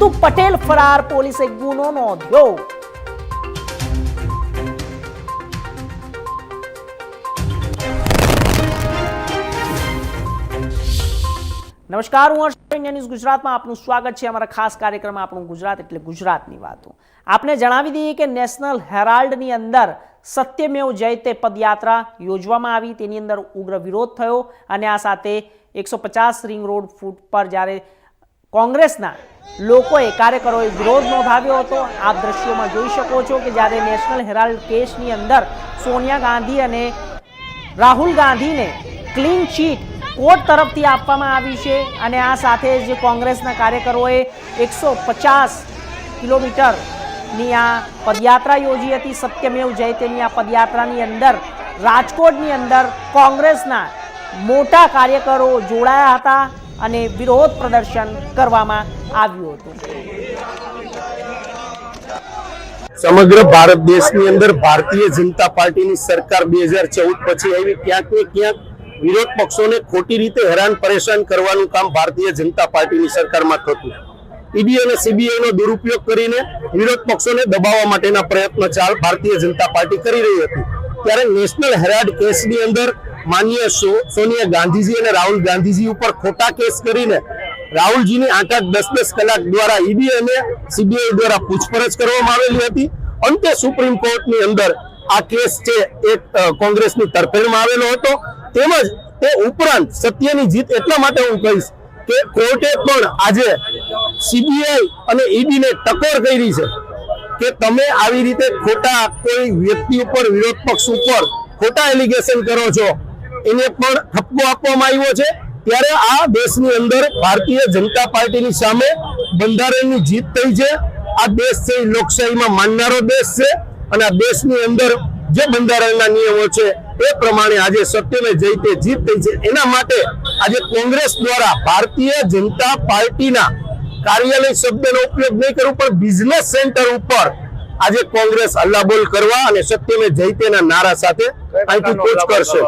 કૌસ્તુભ પટેલ ફરાર પોલીસે ગુનો નોંધ્યો. નમસ્કાર, હું ઇન્ડિયા ન્યૂઝ ગુજરાતમાં આપનું સ્વાગત છે. અમારા ખાસ કાર્યક્રમમાં આપણું ગુજરાત એટલે ગુજરાતની વાતો. આપને જણાવી દઈએ કે નેશનલ હેરાલ્ડની અંદર સત્યમેવ જયતે પદયાત્રા યોજવામાં આવી. તેની અંદર ઉગ્ર વિરોધ થયો અને આ સાથે એકસો પચાસ રિંગ રોડ ફૂટ પર જ્યારે કોંગ્રેસના લોકોએ કાર્યકરોએ વિરોધ નોંધાવ્યો હતો. આપ દ્રશ્યોમાં જોઈ શકો છો કે જ્યારે નેશનલ હેરાલ્ડ કેસની અંદર સોનિયા ગાંધી અને રાહુલ ગાંધીને ક્લીન ચીટ કોર્ટ તરફથી આપવામાં આવી છે અને આ સાથે જે કોંગ્રેસના કાર્યકરોએ એકસો પચાસ કિલોમીટરની આ પદયાત્રા યોજી હતી. સત્યમેવ જયતેની આ પદયાત્રાની અંદર, રાજકોટની અંદર કોંગ્રેસના મોટા કાર્યકરો જોડાયા હતા. અને વિરોધ પ્રદર્શન કરવામાં આવ્યું હતું. સમગ્ર ભારત દેશની અંદર ભારતીય જનતા પાર્ટીની સરકાર બે હજાર ચૌદ પછી આવી. ક્યાંક ને ક્યાંક વિરોધ પક્ષોને ખોટી રીતે હેરાન પરેશાન કરવાનું કામ ભારતીય જનતા પાર્ટીની સરકારમાં થતું. ઈડી અને સીબીઆઈ નો દુરુપયોગ કરીને વિરોધ પક્ષોને દબાવવા માટેના પ્રયત્નો ચાલ ભારતીય જનતા પાર્ટી કરી રહી હતી. ત્યારે નેશનલ હેરાલ્ડ કેસની અંદર માનનીય સો- સોનિયા ગાંધીજી અને રાહુલ ગાંધીજી ઉપર ખોટા કેસ કરીને રાહુલજીની આઠ આઠ દસ દસ કલાક દ્વારા ઈડી અને સીબીઆઈ દ્વારા પૂછપરછ કરવામાં આવેલી હતી. અંતે સુપ્રીમ કોર્ટની અંદર આ કેસ છે એ કોંગ્રેસની તરફેણમાં આવેલો હતો. તેમજ તે ઉપરાંત સત્યની જીત એટલા માટે હું કહીશ કે કોર્ટે પણ આજે સીબીઆઈ અને ઈડીને ટકોર કરી છે કે તમે આવી રીતે ખોટા કોઈ વ્યક્તિ ઉપર, વિરોધ પક્ષ ઉપર ખોટા એલિગેશન કરો છો. એને પણ ઠપકો આપવામાં આવ્યો છે. ત્યારે આ દેશની અંદર ભારતીય જનતા પાર્ટીની સામે બંધારણની જીત થઈ છે. આ દેશ છે લોકશાહીમાં માનનારો દેશ છે અને આ દેશની અંદર જે બંધારણના નિયમો છે એ પ્રમાણે આજે સત્યને જઈ જીત થઈ છે. એના માટે આજે કોંગ્રેસ દ્વારા ભારતીય જનતા પાર્ટીના કાર્યાલય શબ્દનો ઉપયોગ નહીં કરવું પણ બિઝનેસ સેન્ટર ઉપર આજે કોંગ્રેસ હલ્લાબોલ કરવા અને સત્યમે જયતેના નારા સાથે અહીંથી કૂચ કરશે.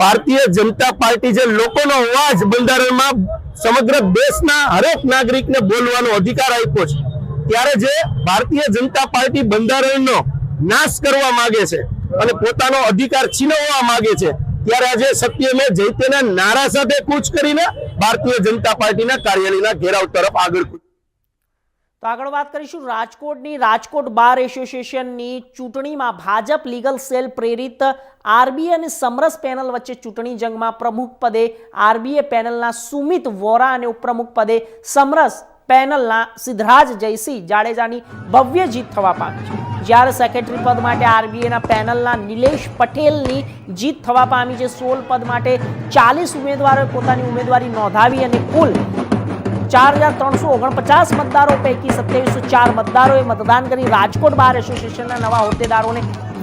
ભારતીય જનતા પાર્ટી જે લોકોનો અવાજ બંધારણમાં સમગ્ર દેશના હરેક નાગરિકને બોલવાનો અધિકાર આપ્યો છે, ત્યારે જે ભારતીય જનતા પાર્ટી બંધારણનો નાશ કરવા માંગે છે અને પોતાનો અધિકાર છીનવવા માંગે છે, ત્યારે આજે સત્યમે જયતેના નારા સાથે કૂચ કરીને ભારતીય જનતા પાર્ટીના કાર્યાલયના ઘેરાવ તરફ આગળ તો આગળ વાત કરીશું રાજકોટની. રાજકોટ બાર એસોસિએશનની ચૂંટણીમાં ભાજપ લીગલ સેલ પ્રેરિત આરબીએ અને સમરસ પેનલ વચ્ચે ચૂંટણી જંગમાં પ્રમુખ પદે આરબીએ પેનલના સુમિત વોરા અને ઉપપ્રમુખ પદે સમરસ પેનલના સિદ્ધરાજ જયસિંહ જાડેજાની ભવ્ય જીત થવા પામી છે. જ્યારે સેક્રેટરી પદ માટે આરબીએના પેનલના નિલેશ પટેલની જીત થવા પામી છે. સોળ પદ માટે ચાલીસ ઉમેદવારોએ પોતાની ઉમેદવારી નોંધાવી અને કુલ ચાર હજાર ત્રણસો ઓગણપચાસ મતદારો પૈકી સત્યાવીસો ચાર મતદારોએ મતદાન કરી. રાજકોટ બાર એસોસિએશનના નવા હોદ્દેદારોને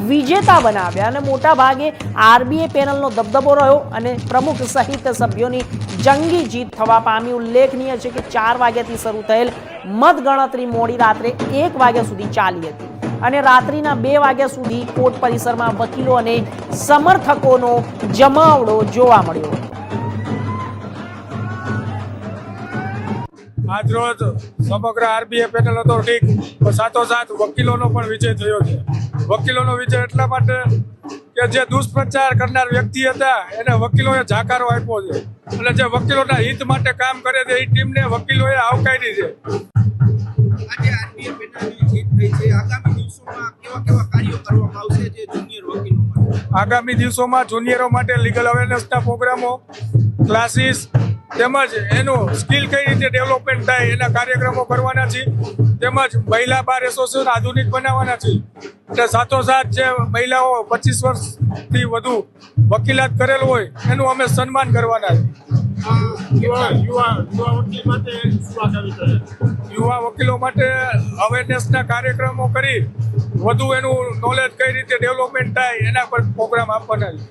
વિજેતા બનાવ્યા અને મોટા ભાગે આરબીએ પેનલનો દબદબો રહ્યો અને પ્રમુખ સહિત સભ્યોની જંગી જીત થવા પામી. ઉલ્લેખનીય છે કે ચાર વાગ્યાથી શરૂ થયેલ મતગણતરી મોડી રાત્રે એક વાગ્યા સુધી ચાલી હતી અને રાત્રિના બે વાગ્યા સુધી કોર્ટ પરિસરમાં વકીલો અને સમર્થકોનો જમાવડો જોવા મળ્યો. આજરોજ સમગ્ર આરબીએ પેનલ હતો ઠીક પણ સાથોસાથ વકીલોનો પણ વિજય થયો છે. વકીલોનો વિજય એટલા માટે કે જે દુષ્પ્રચાર કરનાર વ્યક્તિ હતા એને વકીલોએ જાકારો આપ્યો છે. અને જે વકીલોના હિત માટે કામ કરે છે એ ટીમને વકીલોએ આવકારી છે. આજે આરબીએ પેનલની જીત થઈ છે. આગામી દિવસોમાં કેવા કેવા કાર્યો કરવામાં આવશે જે જુનિયર વકીલો આગામી દિવસોમાં જુનિયરો માટે લીગલ અવેરનેસના પ્રોગ્રામો ક્લાસીસ તેમજ એનું સ્કિલ કઈ રીતે ડેવલપમેન્ટ થાય એના કાર્યક્રમો કરવાના છે. તેમજ મહિલા બાર એસોસિએશન આધુનિક બનાવવાના છે. એટલે સાથોસાથ જે મહિલાઓ પચીસ વર્ષથી વધુ વકીલાત કરેલ હોય એનું અમે સન્માન કરવાના છે. યુવા વકીલો માટે અવેરનેસના કાર્યક્રમો કરી વધુ એનું નોલેજ કઈ રીતે ડેવલપમેન્ટ થાય એના પર પ્રોગ્રામ આપવાના છે.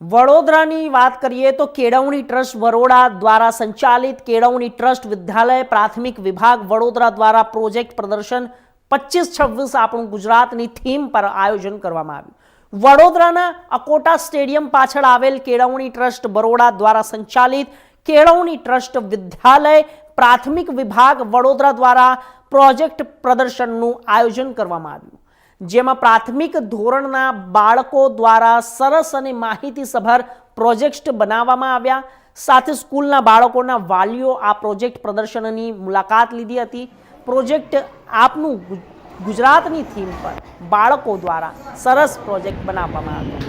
વડોદરાની વાત કરીએ તો કેળવણી ટ્રસ્ટ વડોદરા દ્વારા સંચાલિત કેળવણી ટ્રસ્ટ વિદ્યાલય પ્રાથમિક વિભાગ વડોદરા દ્વારા પ્રોજેક્ટ પ્રદર્શન પચીસ છવ્વીસ આપણું ગુજરાતની થીમ પર આયોજન કરવામાં આવ્યું. વડોદરાના અકોટા સ્ટેડિયમ પાછળ આવેલ કેળવણી ટ્રસ્ટ બરોડા દ્વારા સંચાલિત કેળવણી ટ્રસ્ટ વિદ્યાલય પ્રાથમિક વિભાગ વડોદરા દ્વારા પ્રોજેક્ટ પ્રદર્શનનું આયોજન કરવામાં આવ્યું. જેમાં પ્રાથમિક ધોરણના બાળકો દ્વારા સરસ અને માહિતીસભર પ્રોજેક્ટ બનાવવામાં આવ્યા. સાથે સ્કૂલના બાળકોના વાલીઓ આ પ્રોજેક્ટ પ્રદર્શનની મુલાકાત લીધી હતી. પ્રોજેક્ટ આપનું ગુજરાતની થીમ પર બાળકો દ્વારા સરસ પ્રોજેક્ટ બનાવવામાં આવ્યો.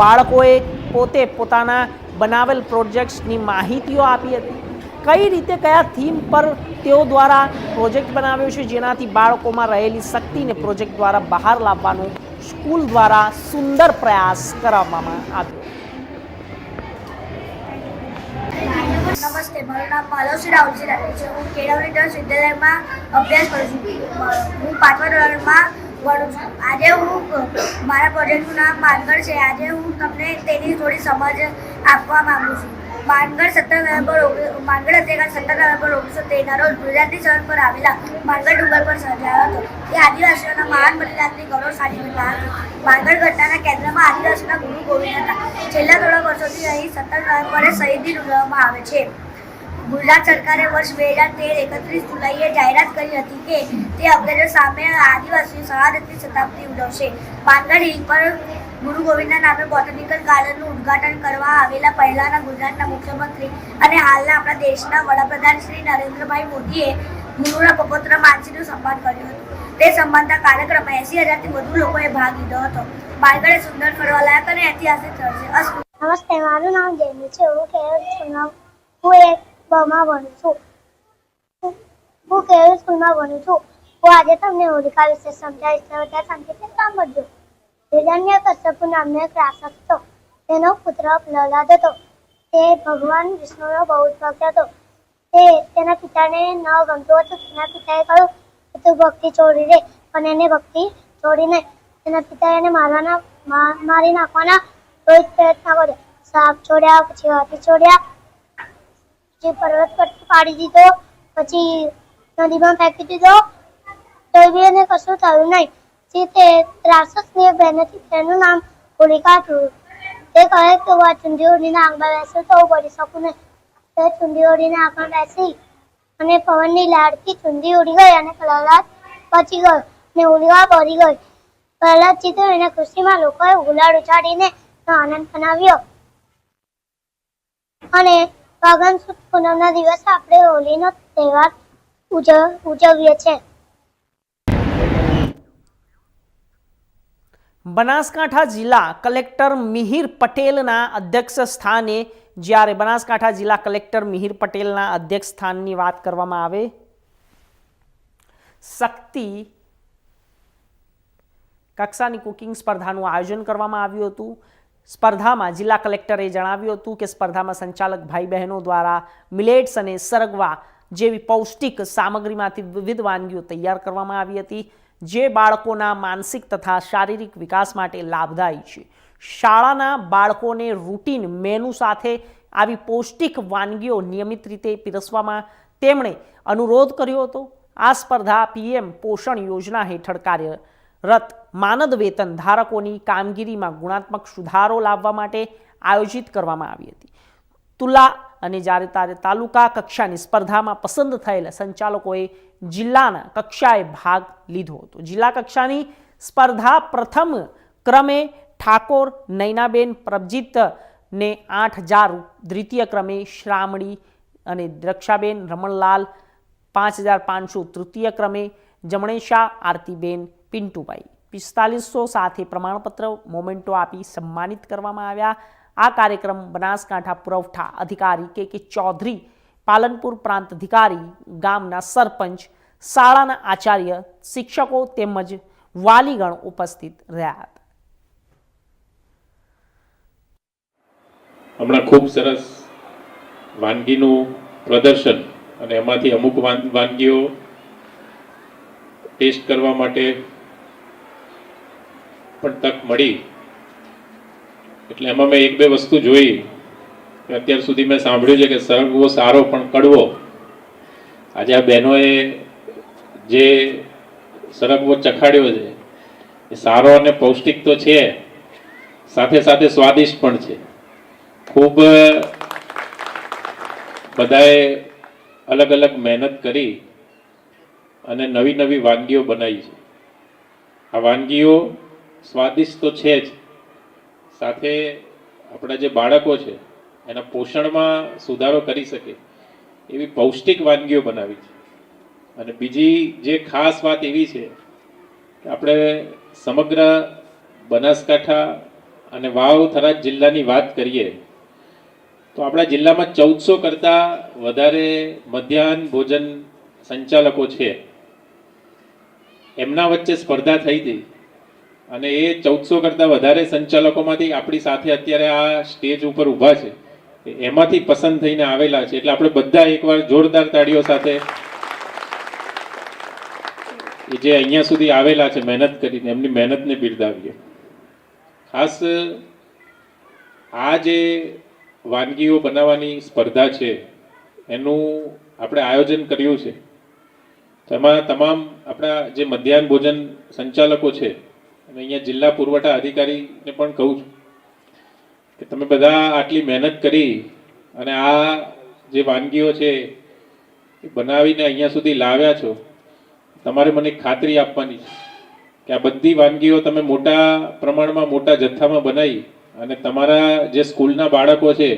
બાળકોએ પોતે પોતાના બનાવેલ પ્રોજેક્ટ્સની માહિતીઓ આપી હતી. કઈ રીતે કયા થીમ પર તેઓ દ્વારા પ્રોજેક્ટ બનાવ્યો છે? જેનાથી બાળકોમાં રહેલી શક્તિને પ્રોજેક્ટ દ્વારા બહાર લાવવાનો સ્કૂલ દ્વારા સુંદર પ્રયાસ કરવામાં આવ્યો. નમસ્તે, મારું નામ માલવશ્રી રાહુલજી રાઠોડ છે. હું કેળવણી દસ વિદ્યાલયમાં અભ્યાસ કરું છું. હું પાંચમા ધોરણમાં ભણું છું. આજે હું, મારા પ્રોજેક્ટનું નામ માનગઢ છે. આજે હું તમને તેની થોડી સમજ આપવા માંગુ છું. માનગઢ સત્તર નવેમ્બર માનગઢ હત્યાકાંડ સત્તર નવેમ્બર ઓગણીસો તેરના રોજ ગુજરાતની સરહદ પર આવેલા માનગઢ ડુંગર પર સર્જાયો હતો. તે આદિવાસીઓના મહાન બલિદાનની ગૌરવશાળી ઘટના હતી. માનગઢ ઘટનાના કેન્દ્રમાં આદિવાસીના ગુરુ ગોવિંદ હતા. છેલ્લા થોડા વર્ષોથી અહીં સત્તર નવેમ્બરે શહીદી ઉજવવામાં આવે છે. ગુજરાત સરકારે વર્ષ બે હજાર તેર એકત્રીસ જુલાઈએ જાહેરાત કરી હતી કે તે અંગ્રેજો સામે આદિવાસી શહાદતની શતાબ્દી ઉજવશે. પાનગઢ હિલ પર ગુરુ ગોવિંદના નામે બોટનિકલ ગાર્ડનનું ઉદ્ઘાટન કરવા આવેલા પહેલાના ગુજરાતના મુખ્યમંત્રી અને હાલના આપણા દેશના વડાપ્રધાન શ્રી નરેન્દ્રભાઈ મોદીએ ગુરુના પપોત્ર માનસીનું સન્માન કર્યું હતું. તે સન્માનના કાર્યક્રમમાં એસી હજારથી વધુ લોકોએ ભાગ લીધો હતો. એ સુંદર ફરવાલાયક અને ઐતિહાસિક સ્થળ છે. નમસ્તે, મારું નામ જેમી છે. હું કેરળ સ્કૂલમાં હું એક બમાં ભણું છું. હું- કેરળ સ્કૂલમાં ભણું છું. હું આજે તમને હોલિકા વિશે સમજાવીશ ત્યાં સંકેત સાંભળજો. હિરણ્ય કશ્યપુ નામનો એક રાક્ષસ હતો તેનો પુત્ર પ્રહલાદ હતો. તે ભગવાન વિષ્ણુનો બહુ જ ભક્ત હતો. તે તેના પિતાને ન ગમતું હતું. તેના પિતાએ કહ્યું કે તું ભક્તિ છોડી દે પણ એને ભક્તિ છોડીને તેના પિતાએ એને મારવાના મારી નાખવાના કોઈ પ્રયત્ન કર્યો. સાપ છોડ્યા, પછી હાથી છોડ્યા. પછી પર્વત પરથી પાડી દીધો. પછી નદીમાં ફેંકી દીધો. તો બી એને કશું થયું નહીં. પછી તે રાક્ષસની એક બહેન હતી તેનું નામ હોલિકા હતું તે કહે કે હું આ ચુંડી ઓઢીને આગમાં તો હું પડી શકું નહીં. તે ચુંડી ઓઢીને બેસી અને પવનની લાડથી ચુંડી ઉડી ગઈ અને પ્રહલાદ બચી ગયો ને હોલિકા પડી ગઈ. પ્રહલાદ તો એના ખુશીમાં લોકોએ ગુલાડ ઉછાડીને આનંદ મનાવ્યો. અને ફાગણ સુદ પૂનમના દિવસે આપણે હોલીનો તહેવાર ઉજવ ઉજવીએ છીએ. બનાસકાંઠા જિલ્લા કલેક્ટર મિહિર પટેલના અધ્યક્ષ સ્થાને જ્યારે બનાસકાંઠા જિલ્લા કલેક્ટર મિહિર પટેલના અધ્યક્ષ સ્થાનની વાત કરવામાં આવે, શક્તિ કક્ષાની કુકિંગ સ્પર્ધાનું આયોજન કરવામાં આવ્યું હતું. સ્પર્ધામાં જિલ્લા કલેક્ટરે જણાવ્યું હતું કે સ્પર્ધામાં સંચાલક ભાઈ બહેનો દ્વારા મિલેટ્સ અને સરગવા જેવી પૌષ્ટિક સામગ્રીમાંથી વિવિધ વાનગીઓ તૈયાર કરવામાં આવી હતી. જે બાળકોના માનસિક તથા શારીરિક વિકાસ માટે લાભદાયી છે. શાળાના બાળકોને રૂટીન મેનુ સાથે આવી પૌષ્ટિક વાનગીઓ નિયમિત રીતે પીરસવામાં તેમણે અનુરોધ કર્યો હતો. આ સ્પર્ધા પીએમ પોષણ યોજના હેઠળ કાર્યરત માનદ વેતન ધારકોની કામગીરીમાં ગુણાત્મક સુધારો લાવવા માટે આયોજિત કરવામાં આવી હતી. તુલા અને જ્યારે તારે તાલુકા કક્ષાની સ્પર્ધામાં પસંદ થયેલા સંચાલકોએ જિલ્લાના કક્ષાએ ભાગ લીધો હતો. જિલ્લા કક્ષાની સ્પર્ધા પ્રથમ ક્રમે ઠાકોર, નૈનાબેન, પ્રભજીત ને આઠ હજાર, દ્વિતીય ક્રમે શ્રામણી અને દ્રક્ષાબેન રમણલાલ પાંચ હજાર પાંચસો, તૃતીય ક્રમે જમણેશા, આરતીબેન પિન્ટુભાઈ પિસ્તાલીસો સાથે પ્રમાણપત્ર, મોમેન્ટો આપી સન્માનિત કરવામાં આવ્યા. આ કાર્યક્રમ બનાસકાંઠા પુરવઠા અધિકારી કે કે ચૌધરી, પાલનપુર પ્રાંત અધિકારી, ગામના સરપંચ, શાળાના આચાર્ય, શિક્ષકો તેમજ વાલીગણ ઉપસ્થિત રહ્યા હતા. હમણાં ખૂબ સરસ વાનગીનું પ્રદર્શન અને એમાંથી અમુક વાનગીઓ ટેસ્ટ કરવા માટે પણ તક મળી. એટલે એમાં મેં એક બે વસ્તુ જોઈ. અત્યાર સુધી મેં સાંભળ્યું છે કે સરગવો સારો પણ કડવો. આજે આ બહેનોએ જે સરગવો ચખાડ્યો છે, એ સારો અને પૌષ્ટિક તો છે, સાથે સાથે સ્વાદિષ્ટ પણ છે. ખૂબ બધાએ અલગ અલગ મહેનત કરી અને નવી નવી વાનગીઓ બનાવી છે. આ વાનગીઓ સ્વાદિષ્ટ તો છે જ સાથે આપણા જે બાળકો છે, એના પોષણમાં સુધારો કરી શકે એવી પૌષ્ટિક વાનગીઓ બનાવી છે. અને બીજી જે ખાસ વાત એવી છે કે આપણે સમગ્ર બનાસકાંઠા અને વાવ થરાદ જિલ્લાની વાત કરીએ, તો આપણા જિલ્લામાં ચૌદસો કરતાં વધારે મધ્યાહન ભોજન સંચાલકો છે. એમના વચ્ચે સ્પર્ધા થઈ હતી. અને એ ચૌદસો કરતાં વધારે સંચાલકોમાંથી આપણી સાથે અત્યારે આ સ્ટેજ ઉપર ઊભા છે. એમાંથી પસંદ થઈને આવેલા છે. એટલે આપણે બધા એકવાર જોરદાર તાળીઓ સાથે જે અહીંયા સુધી આવેલા છે, મહેનત કરીને, એમની મહેનતને બિરદાવીએ. ખાસ આ જે વાનગીઓ બનાવવાની સ્પર્ધા છે, એનું આપણે આયોજન કર્યું છે. તેમાં તમામ આપણા જે મધ્યાહન ભોજન સંચાલકો છે અને અહીંયા જિલ્લા પુરવઠા અધિકારીને પણ કહું છું કે તમે બધા આટલી મહેનત કરી અને આ જે વાનગીઓ છે એ બનાવીને અહીંયા સુધી લાવ્યા છો, તમારે મને ખાતરી આપવાની છે કે આ બધી વાનગીઓ તમે મોટા પ્રમાણમાં, મોટા જથ્થામાં બનાવી અને તમારા જે સ્કૂલના બાળકો છે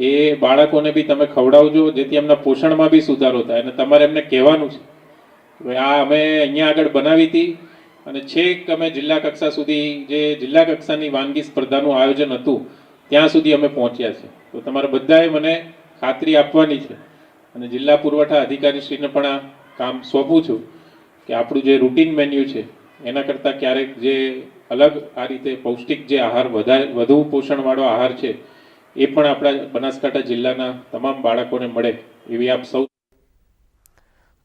એ બાળકોને બી તમે ખવડાવજો, જેથી એમના પોષણમાં બી સુધારો થાય અને તમારે એમને કહેવાનું છે આ અમે અહીંયા આગળ બનાવી હતી અને છેક અમે જિલ્લા કક્ષા સુધી જે જિલ્લા કક્ષાની વાનગી સ્પર્ધાનું આયોજન હતું, ત્યાં સુધી અમે પહોંચ્યા છે તો તમારે બધાએ મને ખાતરી આપવાની છે. અને જિલ્લા પુરવઠા અધિકારીશ્રીને પણ આ કામ સોંપું છું કે આપણું જે રૂટીન મેન્યુ છે, એના કરતાં ક્યારેક જે અલગ આ રીતે પૌષ્ટિક જે આહાર વધારે, વધુ પોષણવાળો આહાર છે, એ પણ આપણા બનાસકાંઠા જિલ્લાના તમામ બાળકોને મળે એવી આપ સૌ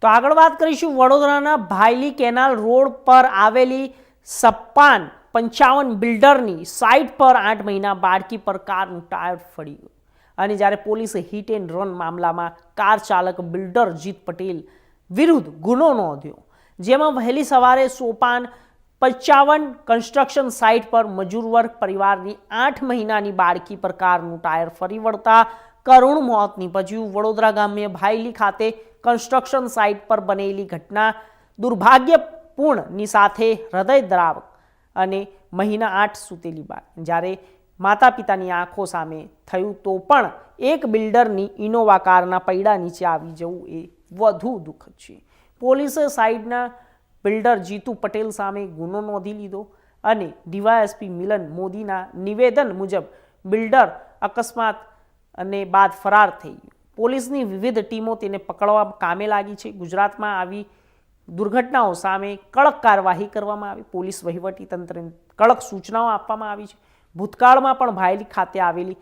તો આગળ વાત કરીશું વડોદરાના ભાયલી કેનાલ રોડ પર આવેલી સપ્પાન પંચાવન બિલ્ડરની સાઇટ પર આઠ મહિના બાળકી પર કારનું ટાયર ફરી ગયું અને જ્યારે પોલીસે હિટ એન્ડ રન મામલામાં કાર ચાલક બિલ્ડર જીત પટેલ વિરુદ્ધ ગુનો નોંધ્યો. જેમાં વહેલી સવારે સોપાન પંચાવન કન્સ્ટ્રક્શન સાઇટ પર મજૂર વર્ગ પરિવારની આઠ મહિનાની બાળકી પર કારનું ટાયર ફરી વળતા કરુણ મોત નીપજ્યું. વડોદરા ગામે ભાયલી ખાતે કન્સ્ટ્રક્શન સાઇટ પર બનેલી ઘટના દુર્ભાગ્યપૂર્ણની સાથે હૃદયદ્રાવક અને મહિના આઠ સૂતેલી બાળ. જ્યારે માતા પિતાની આંખો સામે થયું તો પણ એક બિલ્ડરની ઇનોવા કારના પૈડા નીચે આવી જવું એ વધુ દુઃખદ છે. પોલીસે સાઇડના બિલ્ડર જીતુ પટેલ સામે ગુનો નોંધી લીધો અને ડીવાયએસપી મિલન મોદીના નિવેદન મુજબ બિલ્ડર અકસ્માત અને બાદ ફરાર થઈ ગયું. પોલીસની વિવિધ ટીમો તેને પકડવા કામે લાગી છે. ગુજરાતમાં આવી દુર્ઘટનાઓ સામે કડક કાર્યવાહી કરવામાં આવી. પોલીસ વહીવટી તંત્રને કડક સૂચનાઓ આપવામાં આવી છે. ભૂતકાળમાં પણ ભાયલી ખાતે આવેલી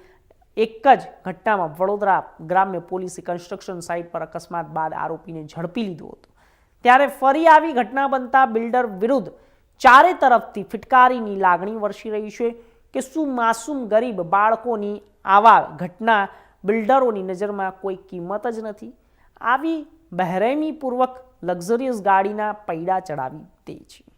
એક જ ઘટનામાં વડોદરા ગ્રામ્ય પોલીસે કન્સ્ટ્રક્શન સાઇટ પર અકસ્માત બાદ આરોપીને ઝડપી લીધો હતો. ત્યારે ફરી આવી ઘટના બનતા બિલ્ડર વિરુદ્ધ ચારે તરફથી ફિટકારીની લાગણી વરસી રહી છે કે શું માસૂમ ગરીબ બાળકોની આવા ઘટના બિલ્ડરોની નજરમાં કોઈ કિંમત જ નથી. આવી બહેરમીપૂર્વક લક્ઝરિયસ ગાડીના પૈડા ચડાવી દે છે.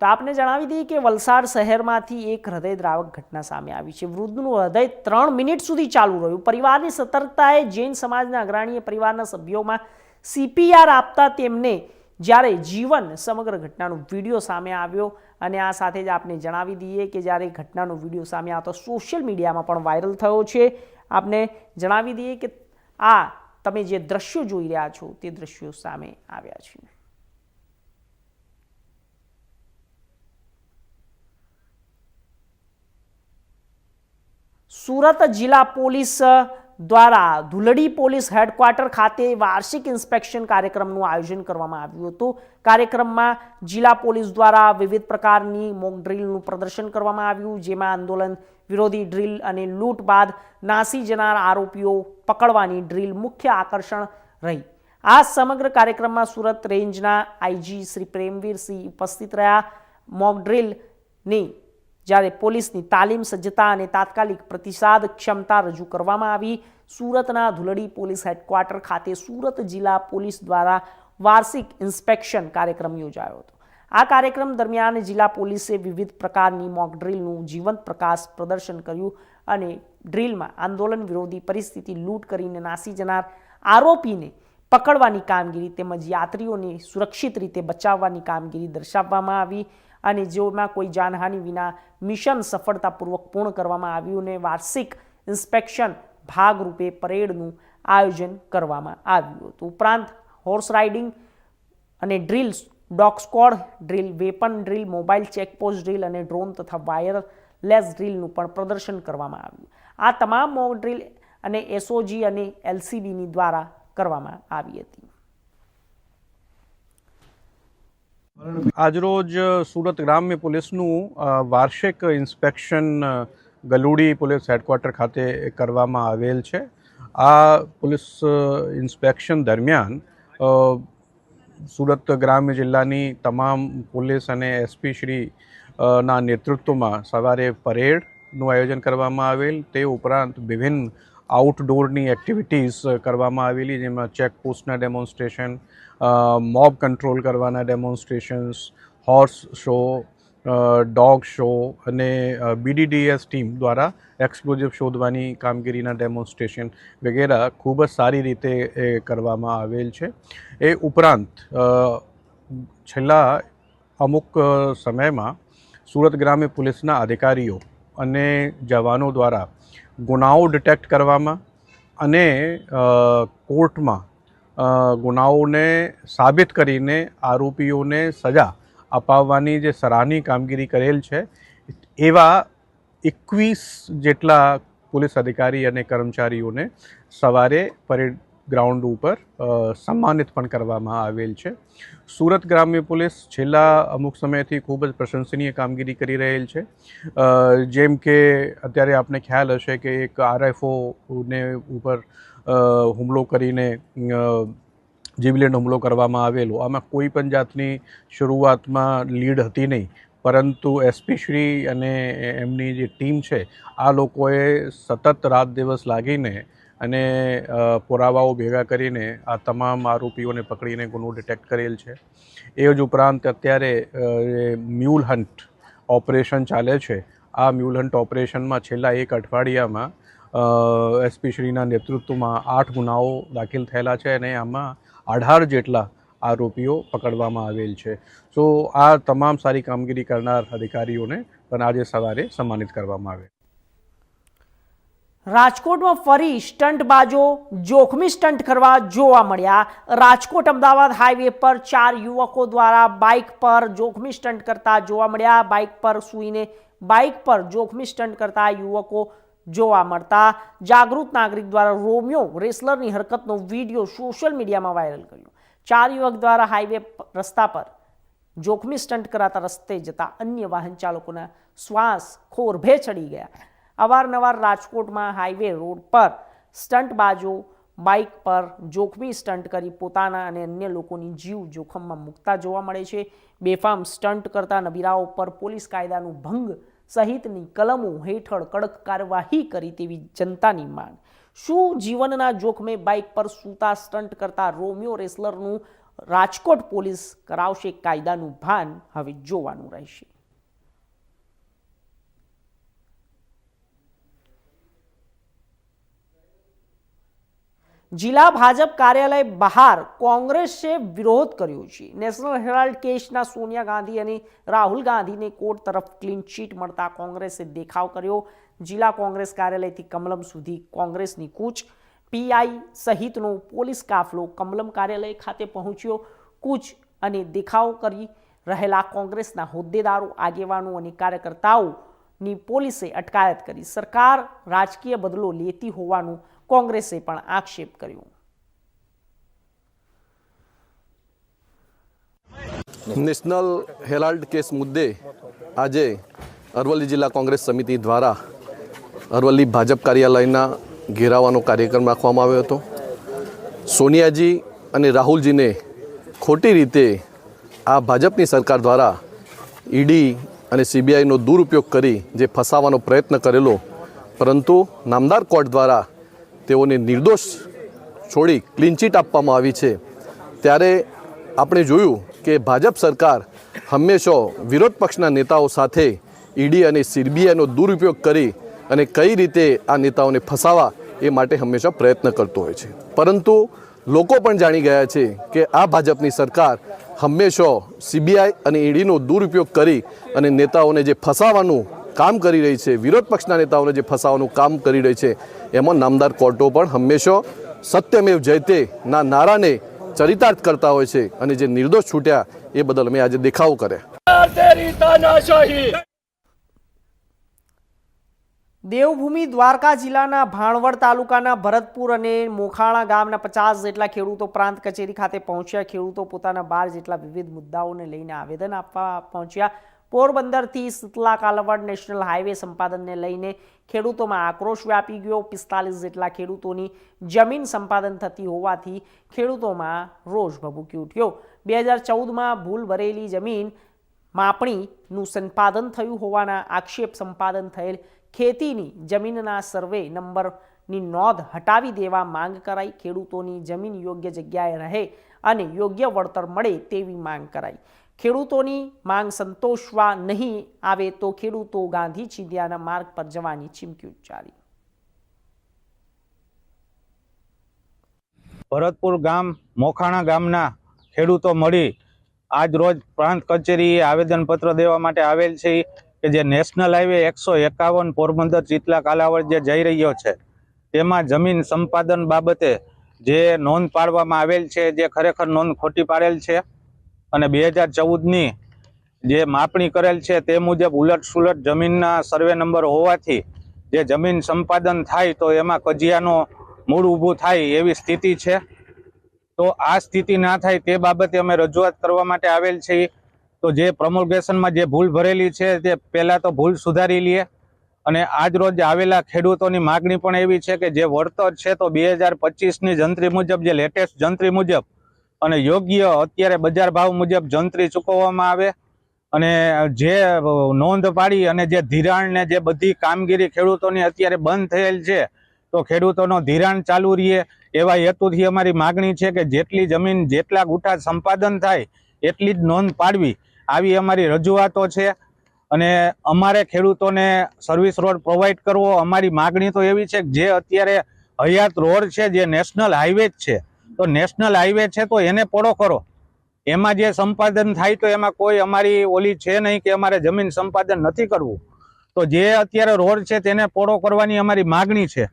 તો આપને જણાવી દઈએ કે વલસાડ શહેરમાંથી એક હૃદયદ્રાવક ઘટના સામે આવી છે. વૃદ્ધનું હૃદય ત્રણ મિનિટ સુધી ચાલુ રહ્યું. પરિવારની સતર્કતાએ જૈન સમાજના અગ્રણીય પરિવારના સભ્યોમાં સીપીઆર આપતા તેમને જ્યારે જીવન સમગ્ર ઘટનાનો વીડિયો સામે આવ્યો અને આ સાથે જ આપને જણાવી દઈએ કે જ્યારે ઘટનાનો વીડિયો સામે આવતો સોશિયલ મીડિયામાં પણ વાયરલ થયો છે. આપને જણાવી દઈએ કે આ તમે જે દ્રશ્યો જોઈ રહ્યા છો તે દ્રશ્યો સામે આવ્યા છે. સુરત જિલ્લા પોલીસ દ્વારા ધુલડી પોલીસ હેડક્વાર્ટર ખાતે વાર્ષિક ઇન્સ્પેક્શન કાર્યક્રમનું આયોજન કરવામાં આવ્યું હતું. કાર્યક્રમમાં જિલ્લા પોલીસ દ્વારા વિવિધ પ્રકારની મોક ડ્રીલનું પ્રદર્શન કરવામાં આવ્યું, જેમાં આંદોલન વિરોધી ડ્રીલ અને લૂંટ બાદ નાસી જનાર આરોપીઓ પકડવાની ડ્રીલ મુખ્ય આકર્ષણ રહી. આ સમગ્ર કાર્યક્રમમાં સુરત રેન્જના આઈજી શ્રી પ્રેમવીરસિંહ ઉપસ્થિત રહ્યા. મોક ડ્રીલની જ્યારે પોલીસની તાલીમ, સજ્જતા અને તાત્કાલિક પ્રતિસાદ ક્ષમતા રજૂ કરવામાં આવી. સુરતના ધુલડી પોલીસ હેડક્વાર્ટર ખાતે સુરત જિલ્લા પોલીસ દ્વારા વાર્ષિક ઇન્સ્પેક્શન કાર્યક્રમ યોજાયો હતો. આ કાર્યક્રમ દરમિયાન જિલ્લા પોલીસે વિવિધ પ્રકારની મોક ડ્રીલનું જીવંત પ્રકાશ પ્રદર્શન કર્યું અને ડ્રીલમાં આંદોલન વિરોધી પરિસ્થિતિ લૂંટ કરીને નાસી જનાર આરોપીને પકડવાની કામગીરી તેમજ યાત્રીઓને સુરક્ષિત રીતે બચાવવાની કામગીરી દર્શાવવામાં આવી. અને જેમાં કોઈ જાનહાનિ વિના મિશન સફળતાપૂર્વક પૂર્ણ કરવામાં આવ્યું અને વાર્ષિક ઇન્સ્પેક્શન ભાગરૂપે પરેડનું આયોજન કરવામાં આવ્યું હતું. ઉપરાંત હોર્સ રાઇડિંગ અને drills dog squad drill, weapon drill mobile checkpost drill અને ડ્રોન તથા વાયરલેસ ડ્રીલનું પણ પ્રદર્શન કરવામાં આવ્યું. આ તમામ મોક ડ્રીલ અને એસઓજી અને એલસીબીની દ્વારા કરવામાં આવી હતી. આજરોજ સુરત ગ્રામ્ય પોલીસનું વાર્ષિક ઇન્સ્પેક્શન ગલુડી પોલીસ હેડક્વાર્ટર ખાતે કરવામાં આવેલ છે. આ પોલીસ ઇન્સ્પેક્શન દરમિયાન સુરત ગ્રામ્ય જિલ્લાની તમામ પોલીસ અને એસપી શ્રી ના નેતૃત્વમાં સવારે પરેડનું આયોજન કરવામાં આવેલ. તે ઉપરાંત વિભિન્ન આઉટડોરની એક્ટિવિટીઝ કરવામાં આવેલી, જેમાં ચેકપોસ્ટના ડેમોન્સ્ટ્રેશન મોબ કંટ્રોલ કરવાના demonstrations horse show dog show અને બીડીડીએસ ટીમ દ્વારા એક્સપ્લોઝિવ શોધવાની કામગીરીના ડેમોન્સ્ટ્રેશન વગેરે ખૂબ જ સારી રીતે, એ, કરવામાં આવેલ છે. એ ઉપરાંત છેલ્લા અમુક સમયમાં સુરત ગ્રામ્ય પોલીસના અધિકારીઓ અને જવાનો દ્વારા ગુનાઓ ડિટેક્ટ કરવામાં અને કોર્ટમાં ગુનાઓને સાબિત કરીને આરોપીઓને સજા અપાવવાની જે સરાહની કામગીરી કરેલ છે, એવા એકવીસ જેટલા પોલીસ અધિકારી અને કર્મચારીઓને સવારે પરેડ ગ્રાઉન્ડ ઉપર સન્માનિત પણ કરવામાં આવેલ છે. સુરત ગ્રામ્ય પોલીસ છેલ્લા અમુક સમયથી ખૂબ જ પ્રશંસનીય કામગીરી કરી રહેલ છે. જેમ કે અત્યારે આપને ખ્યાલ હશે કે એક આરએફઓને ઉપર હુમલો કરીને જીવલેણ હુમલો કરવામાં આવેલો. આમાં કોઈ પણ જાતની શરૂઆતમાં લીડ હતી નહીં. પરંતુ એસપી શ્રી અને એમની જે ટીમ છે, આ લોકોએ સતત રાત દિવસ લાગીને અને પુરાવાઓ ભેગા કરીને આ તમામ આરોપીઓને પકડીને ગુનો ડિટેક્ટ કરેલ છે. એ જ ઉપરાંત અત્યારે મ્યુલ હન્ટ ઓપરેશન ચાલે છે, આ મ્યુલ હન્ટ ઓપરેશનમાં છેલ્લા એક અઠવાડિયામાં એસપી શ્રીના નેતૃત્વમાં આઠ ગુનાઓ દાખલ થયેલા છે અને આમાં અઢાર જેટલા આરોપીઓ પકડવામાં આવેલ છે. સો, આ તમામ સારી કામગીરી કરનાર અધિકારીઓને પણ આજે સવારે સન્માનિત કરવામાં આવે. રાજકોટમાં ફરી સ્ટંટબાજો, જોખમી સ્ટંટ કરવા જોવા મળ્યા. રાજકોટ અમદાવાદ હાઈવે પર ચાર યુવકો દ્વારા બાઇક પર જોખમી સ્ટંટ કરતા જોવા મળ્યા. બાઇક પર સૂઈને બાઇક પર જોખમી સ્ટંટ કરતા યુવકો જોવા મળતા. જાગૃત નાગરિક દ્વારા રોમિયો રેસલરની હરકતનો વીડિયો સોશિયલ મીડિયામાં વાયરલ કર્યો. ચાર યુવક દ્વારા હાઈવે પ- રસ્તા પર જોખમી સ્ટંટ કરાતા રસ્તે જતા અન્ય વાહન ચાલકોના શ્વાસ ખોરભે ચડી ગયા. અવારનવાર રાજકોટમાં હાઈવે રોડ પર સ્ટંટબાજો બાઇક પર જોખમી સ્ટંટ કરી પોતાના અને અન્ય લોકોની જીવ જોખમમાં મૂકતા જોવા મળે છે. બેફામ સ્ટંટ કરતા નબીરાઓ પર પોલીસ કાયદાનું ભંગ સહિતની કલમો હેઠળ કડક કાર્યવાહી કરી તેવી જનતાની માંગ. શું જીવનના જોખમે બાઇક પર સૂતા સ્ટંટ કરતા રોમિયો રેસલરનું રાજકોટ પોલીસ કરાવશે કાયદાનું ભાન હવે જોવાનું રહેશે. જિલ્લા ભાજપ કાર્યાલય બહાર કોંગ્રેસે વિરોધ કર્યો છે. નેશનલ હેરાલ્ડ કેસના સોનિયા ગાંધી અને રાહુલ ગાંધીને કોર્ટ તરફ ક્લીન ચીટ મળતા કોંગ્રેસે દેખાવ કર્યો. જિલ્લા કોંગ્રેસ કાર્યાલયથી કમલમ સુધી કોંગ્રેસની કૂચ. પીઆઈ સહિતનો પોલીસ કાફલો કમલમ કાર્યાલય ખાતે પહોંચ્યો. કૂચ અને દેખાવ કરી રહેલા કોંગ્રેસના હોદ્દેદારો, આગેવાનો અને કાર્યકર્તાઓની પોલીસે અટકાયત કરી. સરકાર રાજકીય બદલો લેતી હોવાનું કોંગ્રેસે પણ આક્ષેપ કર્યો. નેશનલ હેરાલ્ડ કેસ મુદ્દે આજે અરવલ્લી જિલ્લા કોંગ્રેસ સમિતિ દ્વારા અરવલ્લી ભાજપ કાર્યાલયના ઘેરાવાનો કાર્યક્રમ રાખવામાં આવ્યો હતો. સોનિયાજી અને રાહુલજીને ખોટી રીતે આ ભાજપની સરકાર દ્વારા ઈડી અને સીબીઆઈનો દુરુપયોગ કરી જે ફસાવાનો પ્રયત્ન કરેલો, પરંતુ નામદાર કોર્ટ દ્વારા તેઓને નિર્દોષ છોડી ક્લીન ચીટ આપવામાં આવી છે. ત્યારે આપણે જોયું કે ભાજપ સરકાર હંમેશા વિરોધ પક્ષના નેતાઓ સાથે ઈડી અને સીબીઆઈનો દુરુપયોગ કરી અને કઈ રીતે આ નેતાઓને ફસાવા એ માટે હંમેશા પ્રયત્ન કરતો હોય છે. પરંતુ લોકો પણ જાણી ગયા છે કે આ ભાજપની સરકાર હંમેશા સીબીઆઈ અને ઈડીનો દુરુપયોગ કરી અને નેતાઓને જે ફસાવાનું કામ કરી રહી છે. વિરોધ પક્ષના નેતાઓને જે ફસાવાનું કામ કરી રહી છે, એમાં નામદાર કોર્ટો પણ હંમેશા સત્યમેવ જયતે ના નારાને ચરિતાર્થ કરતા હોય છે અને જે નિર્દોષ છૂટ્યા એ બદલ અમે આજે દેખાવો કર્યા. દેવભૂમિ દ્વારકા જિલ્લાના ભાણવડ તાલુકાના ભરતપુર અને મોખાણા ગામના પચાસ જેટલા ખેડૂતો પ્રાંત કચેરી ખાતે પહોંચ્યા. ખેડૂતો પોતાના બાર જેટલા વિવિધ મુદ્દાઓને લઈને આવેદન આપવા પહોંચ્યા. પોરબંદરથી શીતલા કાલવડ નેશનલ હાઈવે સંપાદનને લઈને ખેડૂતોમાં આક્રોશ વ્યાપી ગયો. પિસ્તાલીસ જેટલા ખેડૂતોની જમીન સંપાદન થતી હોવાથી ખેડૂતોમાં રોષ ભભૂકી ઉઠ્યો. બે હજાર ચૌદમાં ભૂલ ભરેલી જમીન માપણીનું સંપાદન થયું હોવાના આક્ષેપ સંપાદન થયેલ ખેતીની જમીનના સર્વે નંબરની નોંધ હટાવી દેવા માંગ કરાઈ. ખેડૂતોની જમીન યોગ્ય જગ્યાએ રહે અને યોગ્ય વળતર મળે તેવી માંગ કરાઈ. ખેડૂતોની માંગ સંતોષવા નહીં આવે તો ખેડૂતો ગાંધી ચિંધ્યાના માર્ગ પર જવાની ચીમકી ઉચ્ચારી. ભરતપુર ગામ, મોખાણા ગામના ખેડૂતો મળી આજ રોજ પ્રાંત કચેરીએ આવેદનપત્ર દેવા માટે આવેલ છે કે જે નેશનલ હાઈવે એકસો એકાવન પોરબંદર ચિતલા કાલાવડ જે જઈ રહ્યો છે, તેમાં જમીન સંપાદન બાબતે જે નોંધ પાડવામાં આવેલ છે, જે ખરેખર નોંધ ખોટી પાડેલ છે અને બે હજાર ચૌદની જે માપણી કરેલ છે તે મુજબ ઉલટ સુલટ જમીનના સર્વે નંબર હોવાથી જે જમીન સંપાદન થાય તો એમાં કજિયાનો મૂળ ઊભું થાય એવી સ્થિતિ છે. તો આ સ્થિતિ ના થાય તે બાબતે અમે રજૂઆત કરવા માટે આવેલ છીએ. તો જે પ્રમોલગેશનમાં જે ભૂલ ભરેલી છે તે પહેલાં તો ભૂલ સુધારી લઈએ. અને આજ રોજ આવેલા ખેડૂતોની માગણી પણ એવી છે કે જે વળતર છે તો બે હજાર પચીસની જંત્રી મુજબ, જે લેટેસ્ટ જંત્રી મુજબ અને યોગ્ય અત્યારે બજાર ભાવ મુજબ જંત્રી ચૂકવવામાં આવે અને જે નોંધ પાડી અને જે ધિરાણને જે બધી કામગીરી ખેડૂતોની અત્યારે બંધ થયેલ છે, તો ખેડૂતોનો ધિરાણ ચાલુ રહીએ એવા હેતુથી અમારી માગણી છે કે જેટલી જમીન, જેટલા ગુઠા સંપાદન થાય એટલી જ નોંધ પાડવી. આવી અમારી રજૂઆતો છે અને અમારે ખેડૂતોને સર્વિસ રોડ પ્રોવાઈડ કરવો અમારી માગણી તો એવી છે કે જે અત્યારે હયાત રોડ છે, જે નેશનલ હાઈવે છે તો નેશનલ હાઈવે છે તો એને પોળો કરો. એમાં જે સંપાદન થાય તો એમાં કોઈ અમારી ઓલી છે નહીં કે અમારે જમીન સંપાદન નથી કરવું. તો જે અત્યારે રોડ છે તેને પોળો કરવાની અમારી માગણી છે.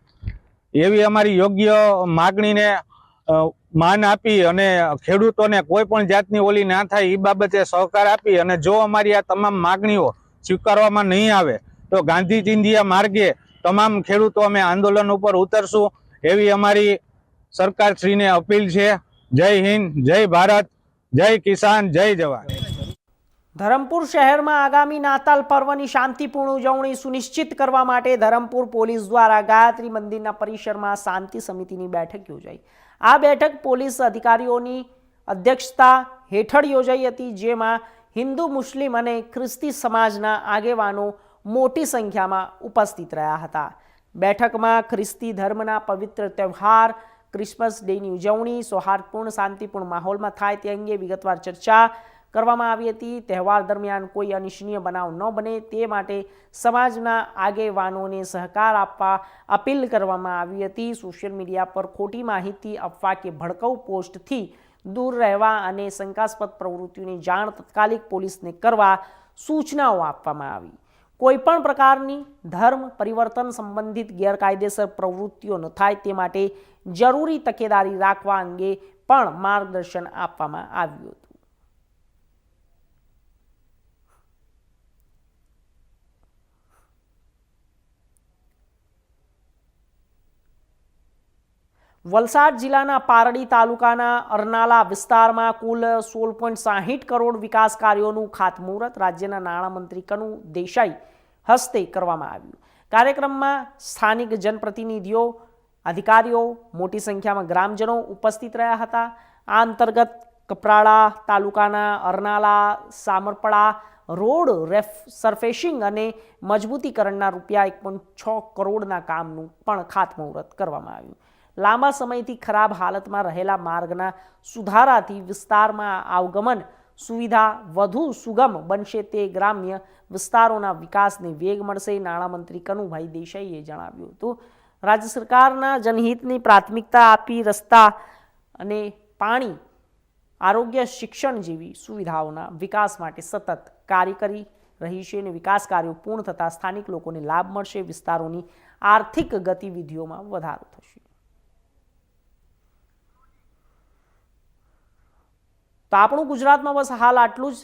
એવી અમારી યોગ્ય માગણીને માન આપી અને ખેડૂતોને કોઈ પણ જાતની ઓલી ના થાય એ બાબતે સહકાર આપી અને જો અમારી આ તમામ માગણીઓ સ્વીકારવામાં નહીં આવે, તો ગાંધી ચિંધિયા માર્ગે તમામ ખેડૂતો અમે આંદોલન ઉપર ઉતરશું. એવી અમારી સરકારશ્રીને અપીલ છે. જય હિન્દ, જય ભારત, જય કિસાન, જય જવાન. ધરમપુર શહેરમાં આગામી નાતાલ પર્વની શાંતિપૂર્ણ ઉજવણી સુનિશ્ચિત કરવા માટે ધરમપુર પોલીસ દ્વારા ગાયત્રી મંદિરના પરિસરમાં શાંતિ સમિતિની બેઠક યોજાઈ. આ બેઠક પોલીસ અધિકારીઓની અધ્યક્ષતા હેઠળ યોજાઈ હતી, જેમાં હિન્દુ, મુસ્લિમ અને ખ્રિસ્તી સમાજના આગેવાનો મોટી સંખ્યામાં ઉપસ્થિત રહ્યા હતા. બેઠકમાં ખ્રિસ્તી ધર્મના પવિત્ર તહેવાર ક્રિસમસ ડેની ઉજવણી, સૌહાર્દપૂર્ણ, શાંતિપૂર્ણ માહોલમાં થાય તે અંગે વિગતવાર ચર્ચા કરવામાં આવી હતી. તહેવાર દરમિયાન કોઈ અનિચ્છનીય બનાવ ન બને તે માટે સમાજના આગેવાનોને સહકાર આપવા અપીલ કરવામાં આવી હતી. સોશિયલ મીડિયા પર ખોટી માહિતી અફવા કે ભડકાઉ પોસ્ટથી દૂર રહેવા અને શંકાસ્પદ પ્રવૃત્તિઓની જાણ તાત્કાલિક પોલીસને કરવા સૂચનાઓ આપવામાં આવી. કોઈપણ પ્રકારની ધર્મ પરિવર્તન સંબંધિત ગેરકાયદેસર પ્રવૃત્તિઓ ન થાય તે માટે જરૂરી તકેદારી રાખવા અંગે પણ માર્ગદર્શન આપવામાં આવ્યું હતું વલસાડ જિલ્લાના પારડી તાલુકાના અરનાલા વિસ્તારમાં કુલ સોળ પોઈન્ટ સાહીઠ કરોડ વિકાસ કાર્યોનું ખાતમુહૂર્ત રાજ્યના નાણામંત્રી કનુ દેસાઈ હસ્તે કરવામાં આવ્યું. કાર્યક્રમમાં સ્થાનિક જનપ્રતિનિધિઓ, અધિકારીઓ, મોટી સંખ્યામાં ગ્રામજનો ઉપસ્થિત રહ્યા હતા. આ અંતર્ગત કપરાડા તાલુકાના અરનાલા, સામરપડા, રોડ રેફ સરફેસિંગ અને મજબૂતીકરણના રૂપિયા એક પોઈન્ટ છ કરોડના કામનું પણ ખાતમુહૂર્ત કરવામાં આવ્યું. લાંબા સમયથી ખરાબ હાલતમાં રહેલા માર્ગના સુધારાથી વિસ્તારમાં આવગમન સુવિધા વધુ સુગમ બનશે તે ગ્રામ્ય વિસ્તારોના વિકાસને વેગ મળશે, નાણામંત્રી કનુભાઈ દેસાઈએ જણાવ્યું હતું. રાજ્ય સરકારના જનહિતની પ્રાથમિકતા આપી રસ્તા અને પાણી, આરોગ્ય, શિક્ષણ જેવી સુવિધાઓના વિકાસ માટે સતત કાર્ય કરી રહી છે અને વિકાસ કાર્યો પૂર્ણ થતાં સ્થાનિક લોકોને લાભ મળશે, વિસ્તારોની આર્થિક ગતિવિધિઓમાં વધારો થશે. તો આપણું ગુજરાતમાં બસ હાલ આટલું જ.